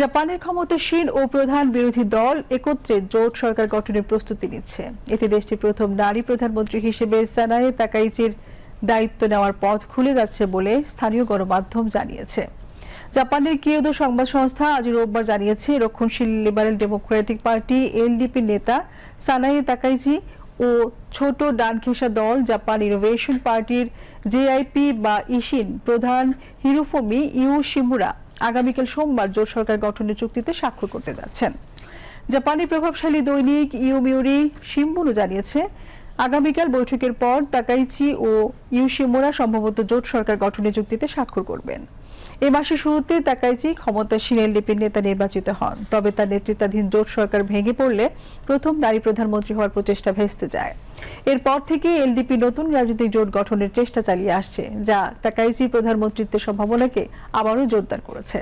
জাপানের ক্ষমতাসীন ও প্রধান বিরোধী দল একত্রে জোট সরকার গঠনের প্রস্তুতি নিচ্ছে। এতে দেশটির প্রথম নারী প্রধানমন্ত্রী হিসেবে সানায়ে তাকাইচির দায়িত্ব নেওয়ার পথ খুলে যাচ্ছে বলে স্থানীয় গণমাধ্যম জানিয়েছে। জাপানের কিয়োদো সংবাদ সংস্থা আজ রোববার জানিয়েছে, রক্ষণশীল লিবারেল ডেমোক্রেটিক পার্টি এলডিপি নেতা সানায়ে তাকাইচি ও ছোট ডানখেসা দল জাপান ইনোভেশন পার্টির জেআইপি বা ইশিন প্রধান হিরুফমি ইউ শিমুরা আগামীকাল সোমবার জোট সরকার গঠনের চুক্তিতে স্বাক্ষর করতে যাচ্ছেন। জাপানি প্রভাবশালী দৈনিক ইউমিউরি শিম্বুনু জানিয়েছে আগামীকাল বৈঠকের পর তাকাইচি ও ইউশিমুরা সম্ভবত জোট সরকার গঠনের চুক্তিতে স্বাক্ষর করবেন। এ মাসের শুরুতে তাকাইচি ক্ষমতাসীন এলডিপির নেতা নির্বাচিত হন, তবে তার নেতৃত্বাধীন জোট সরকার ভেঙে পড়লে প্রথম নারী প্রধানমন্ত্রী হওয়ার প্রচেষ্টা ভেস্তে যায়। এরপর থেকে এলডিপি নতুন রাজনৈতিক জোট গঠনের চেষ্টা চালিয়ে আসছে, যা তাকাইচি প্রধানমন্ত্রীত্বের সম্ভাবনাকে আবারও জোরদার করেছে।